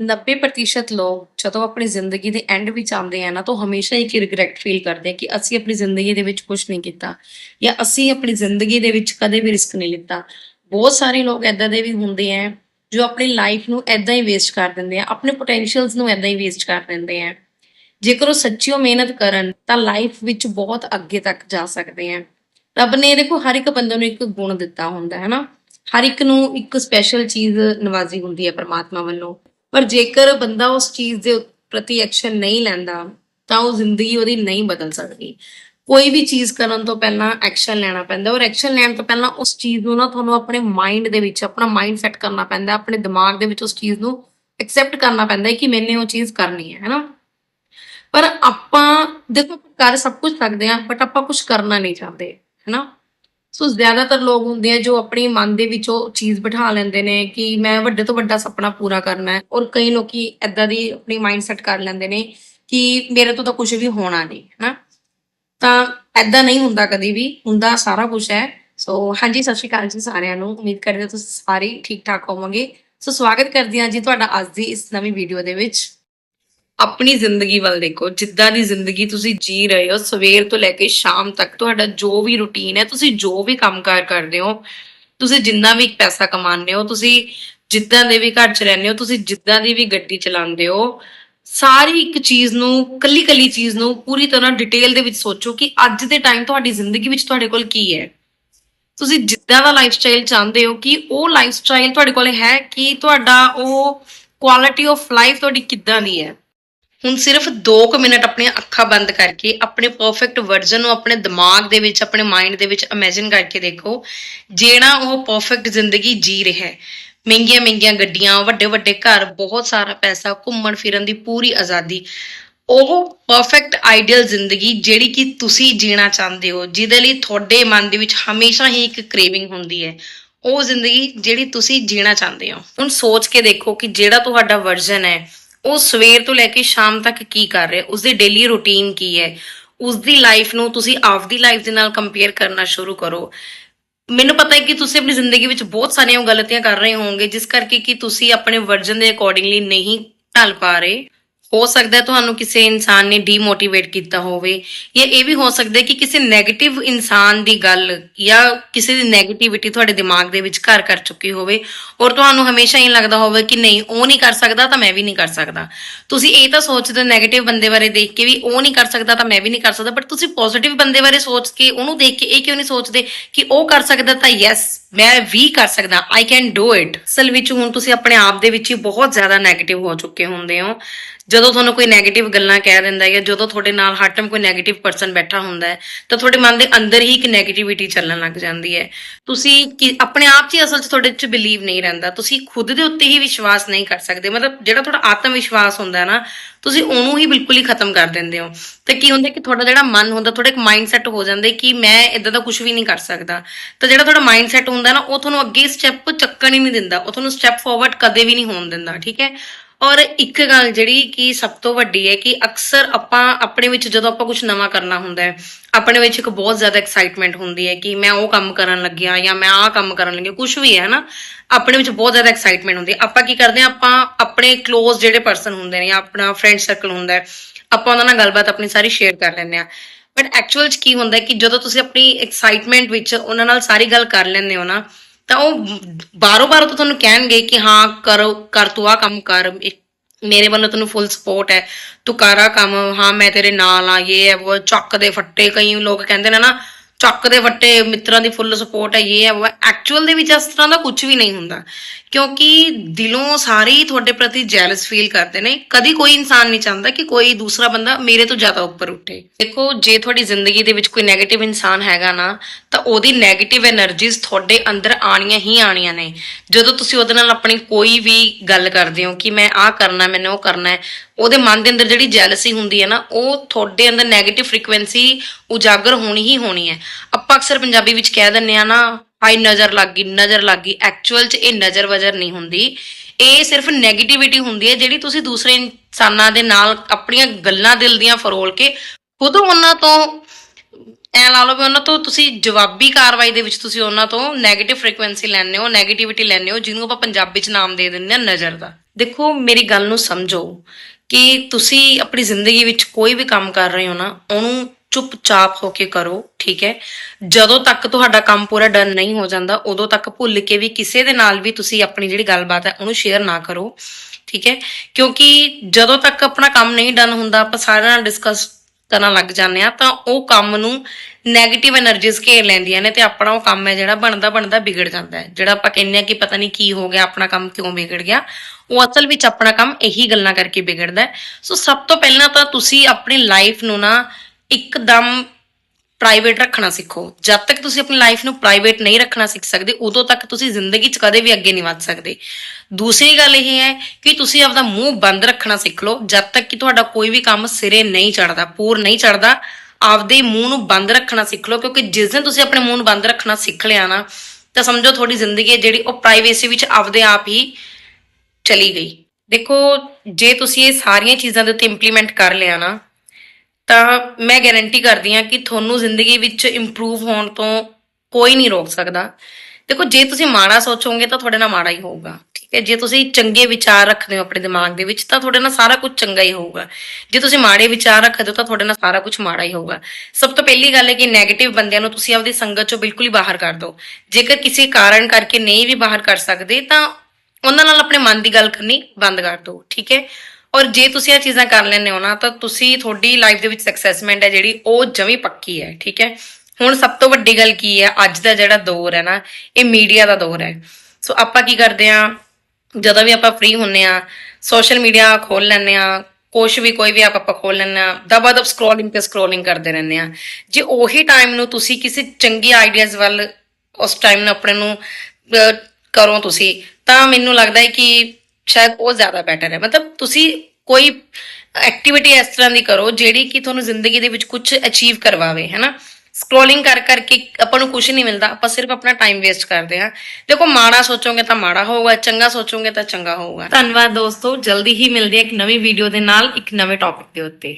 90% ਲੋਕ ਜਦੋਂ ਆਪਣੀ ਜ਼ਿੰਦਗੀ ਦੇ ਐਂਡ ਵਿੱਚ ਆਉਂਦੇ ਆ ਨਾ, ਤਾਂ ਉਹ ਹਮੇਸ਼ਾ ਇੱਕ ਰਿਗਰੈਟ ਫੀਲ ਕਰਦੇ ਆ ਕਿ ਅਸੀਂ ਆਪਣੀ ਜ਼ਿੰਦਗੀ ਦੇ ਵਿੱਚ ਕੁਝ ਨਹੀਂ ਕੀਤਾ ਜਾਂ ਅਸੀਂ ਆਪਣੀ ਜ਼ਿੰਦਗੀ ਦੇ ਵਿੱਚ ਕਦੇ ਵੀ ਰਿਸਕ ਨਹੀਂ ਲਿੱਤਾ। ਬਹੁਤ ਸਾਰੇ ਲੋਕ ਐਦਾਂ ਦੇ ਵੀ ਹੁੰਦੇ ਆ ਜੋ ਆਪਣੀ ਲਾਈਫ ਨੂੰ ਐਦਾਂ ਹੀ ਵੇਸਟ ਕਰ ਦਿੰਦੇ ਆ, ਆਪਣੇ ਪੋਟੈਂਸ਼ੀਅਲਸ ਨੂੰ ਐਦਾਂ ਹੀ ਵੇਸਟ ਕਰ ਦਿੰਦੇ ਆ। ਜੇਕਰ ਉਹ ਸੱਚੀਓ ਮਿਹਨਤ ਕਰਨ, ਤਾਂ ਲਾਈਫ ਵਿੱਚ ਬਹੁਤ ਅੱਗੇ ਤੱਕ ਜਾ ਸਕਦੇ ਆ। ਰੱਬ ਨੇ ਦੇਖੋ, ਹਰ ਇੱਕ ਬੰਦੇ ਨੂੰ ਇੱਕ ਗੁਣ ਦਿੱਤਾ ਹੁੰਦਾ ਹੈ ਨਾ ਹਰ ਇੱਕ ਨੂੰ ਇੱਕ ਸਪੈਸ਼ਲ ਚੀਜ਼ ਨਵਾਜ਼ੀ ਹੁੰਦੀ ਹੈ ਪਰਮਾਤਮਾ ਵੱਲੋਂ। ਪਰ ਜੇਕਰ ਬੰਦਾ ਉਸ ਚੀਜ਼ ਦੇ ਪ੍ਰਤੀ ਐਕਸ਼ਨ ਨਹੀਂ ਲੈਂਦਾ, ਤਾਂ ਉਹ ਜ਼ਿੰਦਗੀ ਉਹਦੀ ਨਹੀਂ ਬਦਲ ਸਕਦੀ। ਕੋਈ ਵੀ ਚੀਜ਼ ਕਰਨ ਤੋਂ ਪਹਿਲਾਂ ਐਕਸ਼ਨ ਲੈਣਾ ਪੈਂਦਾ, ਔਰ ਐਕਸ਼ਨ ਲੈਣ ਤੋਂ ਪਹਿਲਾਂ ਉਸ ਚੀਜ਼ ਨੂੰ ਨਾ ਤੁਹਾਨੂੰ ਆਪਣੇ ਮਾਈਂਡ ਦੇ ਵਿੱਚ, ਆਪਣਾ ਮਾਈਂਡ ਸੈੱਟ ਕਰਨਾ ਪੈਂਦਾ, ਆਪਣੇ ਦਿਮਾਗ ਦੇ ਵਿੱਚ ਉਸ ਚੀਜ਼ ਨੂੰ ਐਕਸੈਪਟ ਕਰਨਾ ਪੈਂਦਾ ਹੈ ਕਿ ਮੈਨੇ ਉਹ ਚੀਜ਼ ਕਰਨੀ ਹੈ, ਹੈਨਾ? ਪਰ ਆਪਾਂ, ਦੇਖੋ ਕਰ ਸਭ ਕੁਝ ਸਕਦੇ ਹਾਂ ਬਟ ਆਪਾਂ ਕੁਝ ਕਰਨਾ ਨਹੀਂ ਚਾਹੁੰਦੇ, ਹੈਨਾ? ਸੋ ਜ਼ਿਆਦਾਤਰ ਲੋਕ ਹੁੰਦੇ ਆ ਜੋ ਆਪਣੀ ਮਨ ਦੇ ਵਿੱਚ ਉਹ ਚੀਜ਼ ਬਿਠਾ ਲੈਂਦੇ ਨੇ ਕਿ ਮੈਂ ਵੱਡੇ ਤੋਂ ਵੱਡਾ ਸੁਪਨਾ ਪੂਰਾ ਕਰਨਾ ਹੈ ਔਰ ਕਈ ਲੋਕੀ ਐਦਾਂ ਦੀ ਆਪਣੀ ਮਾਈਂਡ ਸੈਟ ਕਰ ਲੈਂਦੇ ਨੇ ਕਿ ਮੇਰੇ ਤੋਂ ਤਾਂ ਕੁਝ ਵੀ ਹੋਣਾ ਨਹੀਂ, ਹੈਨਾ? ਤਾਂ ਐਦਾਂ ਨਹੀਂ ਹੁੰਦਾ ਕਦੀ ਵੀ, ਹੁੰਦਾ ਸਾਰਾ ਕੁਝ ਹੈ। ਸੋ ਹਾਂਜੀ, ਸਤਿ ਸ਼੍ਰੀ ਅਕਾਲ ਜੀ ਸਾਰਿਆਂ ਨੂੰ। ਉਮੀਦ ਕਰਦੇ ਹਾਂ ਤੁਸੀਂ ਸਾਰੇ ਠੀਕ ਠਾਕ ਹੋਵੋਗੇ। ਸੋ ਸਵਾਗਤ ਕਰਦੀ ਹਾਂ ਜੀ ਤੁਹਾਡਾ ਅੱਜ ਦੀ ਇਸ ਨਵੀਂ ਵੀਡੀਓ ਦੇ ਵਿੱਚ। ਆਪਣੀ ਜ਼ਿੰਦਗੀ ਵੱਲ ਦੇਖੋ, ਜਿੱਦਾਂ ਦੀ ਜ਼ਿੰਦਗੀ ਤੁਸੀਂ ਜੀ ਰਹੇ ਹੋ, ਸਵੇਰ ਤੋਂ ਲੈ ਕੇ ਸ਼ਾਮ ਤੱਕ ਤੁਹਾਡਾ ਜੋ ਵੀ ਰੁਟੀਨ ਹੈ, ਤੁਸੀਂ ਜੋ ਵੀ ਕੰਮਕਾਰ ਕਰਦੇ ਹੋ, ਤੁਸੀਂ ਜਿੰਨਾ ਵੀ ਪੈਸਾ ਕਮਾਉਂਦੇ ਹੋ, ਤੁਸੀਂ ਜਿੱਦਾਂ ਦੇ ਵੀ ਘਰ ਚ ਰਹਿੰਦੇ ਹੋ, ਤੁਸੀਂ ਜਿੱਦਾਂ ਦੀ ਵੀ ਗੱਡੀ ਚਲਾਉਂਦੇ ਹੋ, ਸਾਰੀ ਇੱਕ ਚੀਜ਼ ਨੂੰ ਕੱਲੀ ਕੱਲੀ ਚੀਜ਼ ਨੂੰ ਪੂਰੀ ਤਰ੍ਹਾਂ ਡਿਟੇਲ ਦੇ ਵਿੱਚ ਸੋਚੋ ਕਿ ਅੱਜ ਦੇ ਟਾਈਮ ਤੁਹਾਡੀ ਜ਼ਿੰਦਗੀ ਵਿੱਚ ਤੁਹਾਡੇ ਕੋਲ ਕੀ ਹੈ। ਤੁਸੀਂ ਜਿੱਦਾਂ ਦਾ ਲਾਈਫ ਸਟਾਈਲ ਚਾਹੁੰਦੇ ਹੋ ਕਿ ਉਹ ਲਾਈਫ ਸਟਾਈਲ ਤੁਹਾਡੇ ਕੋਲ ਹੈ ਕਿ ਤੁਹਾਡਾ ਉਹ ਕੁਆਲਿਟੀ ਆਫ ਲਾਈਫ ਤੁਹਾਡੀ ਕਿੱਦਾਂ ਦੀ ਹੈ। ਹੁਣ ਸਿਰਫ 2 ਕੁ ਮਿੰਟ ਆਪਣੀਆਂ ਅੱਖਾਂ ਬੰਦ ਕਰਕੇ, ਆਪਣੇ ਪਰਫੈਕਟ ਵਰਜ਼ਨ ਨੂੰ ਆਪਣੇ ਦਿਮਾਗ ਦੇ ਵਿੱਚ, ਆਪਣੇ ਮਾਈਂਡ ਦੇ ਵਿੱਚ ਇਮੇਜਿਨ ਕਰਕੇ ਦੇਖੋ, ਜਿਹੜਾ ਉਹ ਪਰਫੈਕਟ ਜ਼ਿੰਦਗੀ ਜੀ ਰਿਹਾ ਹੈ। ਮਹਿੰਗੀਆਂ ਮਹਿੰਗੀਆਂ ਗੱਡੀਆਂ, ਵੱਡੇ ਵੱਡੇ ਘਰ, ਬਹੁਤ ਸਾਰਾ ਪੈਸਾ, ਘੁੰਮਣ ਫਿਰਨ ਦੀ ਪੂਰੀ ਆਜ਼ਾਦੀ। ਉਹ ਪਰਫੈਕਟ ਆਈਡੀਅਲ ਜ਼ਿੰਦਗੀ ਜਿਹੜੀ ਕਿ ਤੁਸੀਂ ਜੀਣਾ ਚਾਹੁੰਦੇ ਹੋ, ਜਿਹਦੇ ਲਈ ਤੁਹਾਡੇ ਮਨ ਦੇ ਵਿੱਚ ਹਮੇਸ਼ਾ ਹੀ ਇੱਕ ਕ੍ਰੇਵਿੰਗ ਹੁੰਦੀ ਹੈ। ਉਹ ਜ਼ਿੰਦਗੀ ਜਿਹੜੀ ਤੁਸੀਂ ਜੀਣਾ ਚਾਹੁੰਦੇ ਹੋ। ਹੁਣ ਸੋਚ ਕੇ ਦੇਖੋ ਕਿ ਜਿਹੜਾ ਤੁਹਾਡਾ ਵਰਜ਼ਨ ਹੈ ਉਹ ਸਵੇਰ ਤੋਂ ਲੈ ਕੇ ਸ਼ਾਮ ਤੱਕ ਕੀ ਕਰ ਰਿਹਾ? ਉਸਦੀ ਡੇਲੀ ਰੁਟੀਨ ਕੀ ਹੈ? ਉਸਦੀ ਲਾਈਫ ਨੂੰ ਤੁਸੀਂ ਆਪਦੀ ਲਾਈਫ ਦੇ ਨਾਲ ਕੰਪੇਅਰ ਕਰਨਾ ਸ਼ੁਰੂ ਕਰੋ। ਮੈਨੂੰ ਪਤਾ ਹੈ ਕਿ ਤੁਸੀਂ ਆਪਣੀ ਜ਼ਿੰਦਗੀ ਵਿੱਚ ਬਹੁਤ ਸਾਰੀਆਂ ਗਲਤੀਆਂ ਕਰ ਰਹੇ ਹੋਵੋਗੇ, ਜਿਸ ਕਰਕੇ ਕਿ ਤੁਸੀਂ ਆਪਣੇ ਵਰਜ਼ਨ ਦੇ ਅਕੋਰਡਿੰਗਲੀ ਨਹੀਂ ਢਲ ਪਾ ਰਹੇ। ਹੋ ਸਕਦਾ ਤੁਹਾਨੂੰ ਕਿਸੇ ਇਨਸਾਨ ਨੇ ਡੀਮੋਟੀਵੇਟ ਕੀਤਾ ਹੋਵੇ ਜਾਂ ਇਹ ਵੀ ਹੋ ਸਕਦਾ ਕਿ ਕਿਸੇ 네ਗੇਟਿਵ ਇਨਸਾਨ ਦੀ ਗੱਲ ਜਾਂ ਕਿਸੇ ਦੀ 네ਗੇਟਿਵਿਟੀ ਤੁਹਾਡੇ ਦਿਮਾਗ ਦੇ ਵਿੱਚ ਘਰ ਕਰ ਚੁੱਕੀ ਹੋਵੇ ਔਰ ਤੁਹਾਨੂੰ ਹਮੇਸ਼ਾ ਇਹ ਲੱਗਦਾ ਹੋਵੇ ਕਿ ਨਹੀਂ, ਉਹ ਨਹੀਂ ਕਰ ਸਕਦਾ ਤਾਂ ਮੈਂ ਵੀ ਨਹੀਂ ਕਰ ਸਕਦਾ। ਤੁਸੀਂ ਇਹ ਤਾਂ ਸੋਚਦੇ ਹੋ ਨੈਗੇਟਿਵ ਬੰਦੇ ਬਾਰੇ ਦੇਖ ਕੇ ਵੀ ਉਹ ਨਹੀਂ ਕਰ ਸਕਦਾ ਤਾਂ ਮੈਂ ਵੀ ਨਹੀਂ ਕਰ ਸਕਦਾ ਬਟ ਤੁਸੀਂ ਪੋਜ਼ਿਟਿਵ ਬੰਦੇ ਬਾਰੇ ਸੋਚ ਕੇ ਉਹਨੂੰ ਦੇਖ ਕੇ ਇਹ ਕਿਉਂ ਨਹੀਂ ਸੋਚਦੇ ਕਿ ਉਹ ਕਰ ਸਕਦਾ ਤਾਂ ਯੈਸ ਮੈਂ ਵੀ ਕਰ ਸਕਦਾ ਆਈ ਕੈਨ ਡੂ ਇਟ ਅਸਲ ਵਿੱਚ ਹੁਣ ਤੁਸੀਂ ਆਪਣੇ ਆਪ ਦੇ ਵਿੱਚ ਹੀ ਬਹੁਤ ਜ਼ਿਆਦਾ ਨੈਗੇਟਿਵ ਹੋ ਚੁੱਕੇ ਹੁੰਦੇ ਹੋ। ਜਦੋਂ ਤੁਹਾਨੂੰ ਕੋਈ ਨੈਗੇਟਿਵ ਗੱਲਾਂ ਕਹਿ ਦਿੰਦਾ ਹੈ ਜਦੋਂ ਤੁਹਾਡੇ ਨਾਲ ਹਰ ਟਾਈਮ ਕੋਈ 네ਗੇਟਿਵ ਪਰਸਨ ਬੈਠਾ ਹੁੰਦਾ ਹੈ, ਤਾਂ ਤੁਹਾਡੇ ਮਨ ਦੇ ਅੰਦਰ ਹੀ ਇੱਕ 네ਗੇਟਿਵਿਟੀ ਚੱਲਣ ਲੱਗ ਜਾਂਦੀ ਹੈ। ਤੁਸੀਂ ਆਪਣੇ ਆਪ 'ਚ ਹੀ ਅਸਲ 'ਚ ਤੁਹਾਡੇ 'ਚ ਬਿਲੀਵ ਨਹੀਂ ਰਹਿੰਦਾ। ਤੁਸੀਂ ਖੁਦ ਦੇ ਉੱਤੇ ਹੀ ਵਿਸ਼ਵਾਸ ਨਹੀਂ ਕਰ ਸਕਦੇ। ਮਤਲਬ ਜਿਹੜਾ ਤੁਹਾਡਾ ਆਤਮ ਵਿਸ਼ਵਾਸ ਹੁੰਦਾ ਹੈ ਨਾ, ਤੁਸੀਂ ਉਹਨੂੰ ਹੀ ਬਿਲਕੁਲ ਹੀ ਖਤਮ ਕਰ ਦਿੰਦੇ ਹੋ। ਤੇ ਕੀ ਹੁੰਦਾ ਕਿ ਤੁਹਾਡਾ ਜਿਹੜਾ ਮਨ ਹੁੰਦਾ, ਤੁਹਾਡਾ ਇੱਕ ਮਾਈਂਡਸੈਟ ਹੋ ਜਾਂਦਾ ਕਿ ਮੈਂ ਇਦਾਂ ਦਾ ਕੁਝ ਵੀ ਨਹੀਂ ਕਰ ਸਕਦਾ। ਤਾਂ ਜਿਹੜਾ ਤੁਹਾਡਾ ਮਾਈਂਡਸੈਟ ਹੁੰਦਾ ਨਾ, ਉਹ ਤੁਹਾਨੂੰ ਅੱਗੇ ਸਟੈਪ ਚੱਕਣ ਹੀ ਨਹੀਂ ਦਿੰਦਾ। ਉਹ ਤੁਹਾਨੂੰ ਸਟੈਪ ਫਾਰਵਰਡ ਕਦੇ ਵੀ ਨਹੀਂ ਹੋਣ ਦਿੰਦਾ, ਠੀਕ ਹੈ? ਔਰ ਇੱਕ ਗੱਲ ਜਿਹੜੀ ਕਿ ਸਭ ਤੋਂ ਵੱਡੀ ਹੈ ਕਿ ਅਕਸਰ ਆਪਾਂ ਆਪਣੇ ਵਿੱਚ ਜਦੋਂ ਆਪਾਂ ਕੁਝ ਨਵਾਂ ਕਰਨਾ ਹੁੰਦਾ ਹੈ, ਆਪਣੇ ਵਿੱਚ ਇੱਕ ਬਹੁਤ ਜ਼ਿਆਦਾ ਐਕਸਾਈਟਮੈਂਟ ਹੁੰਦੀ ਹੈ ਕਿ ਮੈਂ ਉਹ ਕੰਮ ਕਰਨ ਲੱਗਿਆ ਜਾਂ ਮੈਂ ਆਹ ਕੰਮ ਕਰਨ ਲੱਗਿਆ ਕੁਝ ਵੀ ਹੈ ਨਾ, ਆਪਣੇ ਵਿੱਚ ਬਹੁਤ ਜ਼ਿਆਦਾ ਐਕਸਾਈਟਮੈਂਟ ਹੁੰਦੀ ਹੈ। ਆਪਾਂ ਕੀ ਕਰਦੇ ਹਾਂ, ਆਪਾਂ ਆਪਣੇ ক্লোਜ਼ ਜਿਹੜੇ ਪਰਸਨ ਹੁੰਦੇ ਨੇ ਜਾਂ ਆਪਣਾ ਫਰੈਂਡ ਸਰਕਲ ਹੁੰਦਾ ਹੈ, ਆਪਾਂ ਉਹਨਾਂ ਨਾਲ ਗੱਲਬਾਤ ਆਪਣੀ ਸਾਰੀ ਸ਼ੇਅਰ ਕਰ ਲੈਂਦੇ ਆ ਬਟ ਐਕਚੁਅਲ ਚ ਕੀ ਹੁੰਦਾ ਕਿ ਜਦੋਂ ਤੁਸੀਂ ਆਪਣੀ ਐਕਸਾਈਟਮੈਂਟ ਵਿੱਚ ਉਹਨਾਂ ਨਾਲ ਸਾਰੀ ਗੱਲ ਕਰ ਲੈਂਦੇ ਹੋ ਨਾ, ਤਾਂ ਉਹ ਬਾਰੋ-ਬਾਰ ਤਾਂ ਤੁਹਾਨੂੰ ਕਹਿਣਗੇ ਕਿ ਹਾਂ, ਕਰੋ, ਕਰ ਤੂੰ ਆ ਕੰਮ ਕਰ ਮੇਰੇ ਵੱਲੋਂ ਤੈਨੂੰ ਫੁੱਲ ਸਪੋਰਟ ਹੈ, ਤੂੰ ਕਰ ਆ ਕੰਮ, ਹਾਂ ਮੈਂ ਤੇਰੇ ਨਾਲ ਆ ਇਹ ਹੈ, ਉਹ ਚੱਕ ਦੇ ਫੱਟੇ, ਕਈ ਲੋਕ ਕਹਿੰਦੇ ਨੇ ਨਾ ਚੱਕ ਦੇ ਵੱਟੇ ਮਿੱਤਰਾਂ ਦੀ ਫੁੱਲ ਸਪੋਰਟ ਹੈ, ਇਹ ਹੈ, ਉਹ ਐਕਚੁਅਲ ਦੇ ਵਿੱਚ ਇਸ ਤਰ੍ਹਾਂ ਦਾ ਕੁਝ ਵੀ ਨਹੀਂ ਹੁੰਦਾ। ਕਿਉਂਕਿ ਦਿਲੋਂ ਸਾਰੇ ਹੀ ਤੁਹਾਡੇ ਪ੍ਰਤੀ ਜੈਲਸ ਫੀਲ ਕਰਦੇ ਨੇ। ਕਦੀ ਕੋਈ ਇਨਸਾਨ ਨਹੀਂ ਚਾਹੁੰਦਾ ਕਿ ਕੋਈ ਦੂਸਰਾ ਬੰਦਾ ਮੇਰੇ ਤੋਂ ਜ਼ਿਆਦਾ ਉੱਪਰ ਉੱਠੇ। ਦੇਖੋ, ਜੇ ਤੁਹਾਡੀ ਜ਼ਿੰਦਗੀ ਦੇ ਵਿੱਚ ਕੋਈ ਨੈਗੇਟਿਵ ਇਨਸਾਨ ਹੈਗਾ ਨਾ, ਤਾਂ ਉਹਦੀ ਨੈਗੇਟਿਵ એનર્ਜੀਜ਼ ਤੁਹਾਡੇ ਅੰਦਰ ਆਣੀਆਂ ਹੀ ਆਣੀਆਂ ਨੇ। ਜਦੋਂ ਤੁਸੀਂ ਉਹਦੇ ਨਾਲ ਆਪਣੀ ਕੋਈ ਵੀ ਗੱਲ ਕਰਦੇ ਹੋ ਕਿ ਮੈਂ ਆਹ ਕਰਨਾ, ਮੈਨੂੰ ਉਹ ਕਰਨਾ ਹੈ ਉਹਦੇ ਮਨ ਦੇ ਅੰਦਰ ਜਿਹੜੀ ਜੈਲਸੀ ਹੁੰਦੀ ਹੈ ਨਾ, ਉਹ ਤੁਹਾਡੇ ਅੰਦਰ 네ਗੇਟਿਵ ਫ੍ਰੀਕੁਐਂਸੀ ਉਜਾਗਰ ਹੋਣੀ ਹੀ ਹੋਣੀ ਹੈ। ਆਪਾਂ ਅਕਸਰ ਪੰਜਾਬੀ ਵਿੱਚ ਕਹਿ ਦਿੰਨੇ ਆ ਨਾ ਹਾਈ ਨਜ਼ਰ ਲੱਗ ਗਈ, ਨਜ਼ਰ ਲੱਗ ਗਈ। ਐਕਚੁਅਲ 'ਚ ਇਹ ਨਜ਼ਰ ਵਜਰ ਨਹੀਂ ਹੁੰਦੀ। ਇਹ ਸਿਰਫ 네ਗੇਟਿਵਿਟੀ ਹੁੰਦੀ ਹੈ, ਜਿਹੜੀ ਤੁਸੀਂ ਦੂਸਰੇ ਇਨਸਾਨਾਂ ਦੇ ਨਾਲ ਆਪਣੀਆਂ ਗੱਲਾਂ ਦਿਲ ਦੀਆਂ ਫਰੋਲ ਕੇ ਖੁਦ ਉਹਨਾਂ ਤੋਂ, ਐ ਲਾ ਲਓ ਵੀ ਉਹਨਾਂ ਤੋਂ ਤੁਸੀਂ ਜਵਾਬੀ ਕਾਰਵਾਈ ਦੇ ਵਿੱਚ ਤੁਸੀਂ ਉਹਨਾਂ ਤੋਂ 네ਗੇਟਿਵ ਫ੍ਰੀਕੁਐਂਸੀ ਲੈਣੇ ਹੋ 네ਗੇਟਿਵਿਟੀ ਲੈਣੇ ਹੋ, ਜਿਹਨੂੰ ਆਪਾਂ ਪੰਜਾਬੀ 'ਚ ਨਾਮ ਦੇ ਦਿੰਦੇ ਆ ਨਜ਼ਰ ਦਾ। ਦੇਖੋ, ਮੇਰੀ ਗੱਲ ਨੂੰ ਸਮਝੋ। ਕਿ ਤੁਸੀਂ ਆਪਣੀ ਜ਼ਿੰਦਗੀ ਵਿੱਚ ਕੋਈ ਵੀ ਕੰਮ ਕਰ ਰਹੇ ਹੋ ਨਾ, ਉਹਨੂੰ ਚੁੱਪਚਾਪ ਹੋ ਕੇ ਕਰੋ, ਠੀਕ ਹੈ? ਜਦੋਂ ਤੱਕ ਤੁਹਾਡਾ ਕੰਮ ਪੂਰਾ ਡਨ ਨਹੀਂ ਹੋ ਜਾਂਦਾ, ਉਦੋਂ ਤੱਕ ਭੁੱਲ ਕੇ ਵੀ ਕਿਸੇ ਦੇ ਨਾਲ ਵੀ ਤੁਸੀਂ ਆਪਣੀ ਜਿਹੜੀ ਗੱਲਬਾਤ ਹੈ, ਉਹਨੂੰ ਸ਼ੇਅਰ ਨਾ ਕਰੋ, ਠੀਕ ਹੈ? ਕਿਉਂਕਿ ਜਦੋਂ ਤੱਕ ਆਪਣਾ ਕੰਮ ਨਹੀਂ ਡਨ ਹੁੰਦਾ, ਆਪਾਂ ਸਾਰਿਆਂ ਨਾਲ ਡਿਸਕਸ ਕਰਨ ਲੱਗ ਜਾਂਦੇ ਆ ਤਾਂ ਉਹ ਕੰਮ ਨੂੰ ਨੈਗੇਟਿਵ એનર્ਜੀਜ਼ ਘੇਰ ਲੈਂਦੀਆਂ ਨੇ ਤੇ ਆਪਣਾ ਉਹ ਕੰਮ ਹੈ ਜਿਹੜਾ ਬਣਦਾ ਬਣਦਾ ਵਿਗੜ ਜਾਂਦਾ ਹੈ। ਜਿਹੜਾ ਆਪਾਂ ਕਹਿੰਨੇ ਆ ਕਿ ਪਤਾ ਨਹੀਂ ਕੀ ਹੋ ਗਿਆ, ਆਪਣਾ ਕੰਮ ਕਿਉਂ ਵਿਗੜ ਗਿਆ, ਉਹ ਅਸਲ ਵਿੱਚ ਆਪਣਾ ਕੰਮ ਇਹੀ ਗੱਲਾਂ ਕਰਕੇ ਵਿਗੜਦਾ ਹੈ। ਸੋ ਸਭ ਤੋਂ ਪਹਿਲਾਂ ਤਾਂ ਤੁਸੀਂ ਆਪਣੀ ਲਾਈਫ ਨੂੰ ਨਾ ਇੱਕਦਮ ਪ੍ਰਾਈਵੇਟ ਰੱਖਣਾ ਸਿੱਖੋ। ਜਦ ਤੱਕ ਤੁਸੀਂ ਆਪਣੀ ਲਾਈਫ ਨੂੰ ਪ੍ਰਾਈਵੇਟ ਨਹੀਂ ਰੱਖਣਾ ਸਿੱਖ ਸਕਦੇ, ਉਦੋਂ ਤੱਕ ਤੁਸੀਂ ਜ਼ਿੰਦਗੀ 'ਚ ਕਦੇ ਵੀ ਅੱਗੇ ਨਹੀਂ ਵੱਧ ਸਕਦੇ। ਦੂਸਰੀ ਗੱਲ ਇਹ ਹੈ ਕਿ ਤੁਸੀਂ ਆਪਦਾ ਮੂੰਹ ਬੰਦ ਰੱਖਣਾ ਸਿੱਖ ਲਓ। ਜਦ ਤੱਕ ਕਿ ਤੁਹਾਡਾ ਕੋਈ ਵੀ ਕੰਮ ਸਿਰੇ ਨਹੀਂ ਚੜਦਾ ਪੂਰ ਨਹੀਂ ਚੜਦਾ ਆਪਦੇ ਮੂੰਹ ਨੂੰ ਬੰਦ ਰੱਖਣਾ ਸਿੱਖ ਲਓ, ਕਿਉਂਕਿ ਜਿਸ ਦਿਨ ਤੁਸੀਂ ਆਪਣੇ ਮੂੰਹ ਨੂੰ ਬੰਦ ਰੱਖਣਾ ਸਿੱਖ ਲਿਆ ਨਾ, ਤਾਂ ਸਮਝੋ ਤੁਹਾਡੀ ਜ਼ਿੰਦਗੀ ਹੈ ਜਿਹੜੀ ਉਹ ਪ੍ਰਾਈਵੇਸੀ ਵਿੱਚ ਆਪਦੇ ਆਪ ਹੀ ਚਲੀ ਗਈ। ਦੇਖੋ, ਜੇ ਤੁਸੀਂ ਇਹ ਸਾਰੀਆਂ ਚੀਜ਼ਾਂ ਦੇ ਉੱਤੇ ਇੰਪਲੀਮੈਂਟ ਕਰ ਲਿਆ ਨਾ, ਤਾਂ ਮੈਂ ਗਾਰੰਟੀ ਕਰਦੀ ਹਾਂ ਕਿ ਤੁਹਾਨੂੰ ਜ਼ਿੰਦਗੀ ਵਿੱਚ ਇੰਪਰੂਵ ਹੋਣ ਤੋਂ ਕੋਈ ਨਹੀਂ ਰੋਕ ਸਕਦਾ। ਦੇਖੋ, ਜੇ ਤੁਸੀਂ ਮਾੜਾ ਸੋਚੋਗੇ ਤਾਂ ਤੁਹਾਡੇ ਨਾਲ ਮਾੜਾ ਹੀ ਹੋਊਗਾ। ਠੀਕ ਜੇ ਤੁਸੀਂ ਚੰਗੇ ਵਿਚਾਰ ਰੱਖਦੇ ਹੋ ਆਪਣੇ ਦਿਮਾਗ ਦੇ ਵਿੱਚ, ਤਾਂ ਤੁਹਾਡੇ ਨਾਲ ਸਾਰਾ ਕੁਝ ਚੰਗਾ ਹੀ ਹੋਊਗਾ। ਜੇ ਤੁਸੀਂ ਮਾੜੇ ਵਿਚਾਰ ਰੱਖਦੇ ਹੋ, ਤਾਂ ਤੁਹਾਡੇ ਨਾਲ ਸਾਰਾ ਕੁਝ ਮਾੜਾ ਹੀ ਹੋਊਗਾ। ਸਭ ਤੋਂ ਪਹਿਲੀ ਗੱਲ ਹੈ ਕਿ 네ਗੇਟਿਵ ਬੰਦਿਆਂ ਨੂੰ ਤੁਸੀਂ ਆਪਦੀ ਸੰਗਤ ਚੋਂ ਬਿਲਕੁਲ ਹੀ ਬਾਹਰ ਕਰ ਦਿਓ। ਜੇਕਰ ਕਿਸੇ ਕਾਰਨ ਕਰਕੇ ਨਹੀਂ ਵੀ ਬਾਹਰ ਕਰ ਸਕਦੇ, ਤਾਂ ਉਹਨਾਂ ਨਾਲ ਆਪਣੇ ਮਨ ਦੀ ਗੱਲ ਕਰਨੀ ਬੰਦ ਕਰ ਦਿਓ, ਠੀਕ ਹੈ? ਔਰ ਜੇ ਤੁਸੀਂ ਇਹ ਚੀਜ਼ਾਂ ਕਰ ਲੈਂਦੇ ਹੋ ਨਾ, ਤਾਂ ਤੁਸੀਂ ਤੁਹਾਡੀ ਲਾਈਫ ਦੇ ਵਿੱਚ ਸਕਸੈਸਮੈਂਟ ਹੈ ਜਿਹੜੀ, ਉਹ ਜਮੀ ਪੱਕੀ ਹੈ, ਠੀਕ ਹੈ? ਹੁਣ ਸਭ ਤੋਂ ਵੱਡੀ ਗੱਲ ਕੀ ਹੈ? ਅੱਜ ਦਾ ਜਿਹੜਾ ਦੌਰ ਹੈ ਨਾ, ਇਹ ਮੀਡੀਆ ਦਾ ਦੌਰ ਹੈ। ਸੋ ਆਪਾਂ ਕੀ ਕਰਦੇ ਆ ਜਦੋਂ ਵੀ ਆਪਾਂ ਫ੍ਰੀ ਹੁੰਨੇ ਆ ਸੋਸ਼ਲ ਮੀਡੀਆ ਖੋਲ ਲੈਂਦੇ ਆ, ਕੁਛ ਵੀ ਕੋਈ ਵੀ ਆਪ ਆਪਾਂ ਖੋਲ ਲੈਂਦੇ ਆ ਦਬਾ ਦਬ ਸਕਰੋਲਿੰਗ ਤੇ ਸਕਰੋਲਿੰਗ ਕਰਦੇ ਰਹਿੰਦੇ ਆ। ਜੇ ਉਹੀ ਟਾਈਮ ਨੂੰ ਤੁਸੀਂ ਕਿਸੇ ਚੰਗੇ ਆਈਡੀਆਜ਼ ਵੱਲ ਉਸ ਟਾਈਮ ਨੂੰ ਆਪਣੇ ਨੂੰ ਕਰੋ ਤੁਸੀਂ, ਤਾਂ ਮੈਨੂੰ ਲੱਗਦਾ ਹੈ ਕਿ ਸ਼ਾਇਦ ਉਹ ਜ਼ਿਆਦਾ ਬੈਟਰ ਹੈ। ਮਤਲਬ ਤੁਸੀਂ ਕੋਈ ਐਕਟੀਵਿਟੀ ਇਸ ਤਰ੍ਹਾਂ ਦੀ ਕਰੋ ਜਿਹੜੀ ਕਿ ਤੁਹਾਨੂੰ ਜ਼ਿੰਦਗੀ ਦੇ ਵਿੱਚ ਕੁਝ ਅਚੀਵ ਕਰਵਾਵੇ ਹੈਨਾ ਸਕਰੋਲਿੰਗ ਕਰ ਕਰਕੇ ਆਪਾਂ ਨੂੰ ਕੁਝ ਨਹੀਂ ਮਿਲਦਾ, ਆਪਾਂ ਸਿਰਫ ਆਪਣਾ ਟਾਈਮ ਵੇਸਟ ਕਰਦੇ ਹਾਂ। ਦੇਖੋ, ਮਾੜਾ ਸੋਚੋਗੇ ਤਾਂ ਮਾੜਾ ਹੋਊਗਾ, ਚੰਗਾ ਸੋਚੋਗੇ ਤਾਂ ਚੰਗਾ ਹੋਊਗਾ। ਧੰਨਵਾਦ ਦੋਸਤੋ, ਜਲਦੀ ਹੀ ਮਿਲਦੇ ਹਾਂ ਇੱਕ ਨਵੀਂ ਵੀਡੀਓ ਦੇ ਨਾਲ ਇੱਕ ਨਵੇਂ ਟੌਪਿਕ ਦੇ ਉੱਤੇ।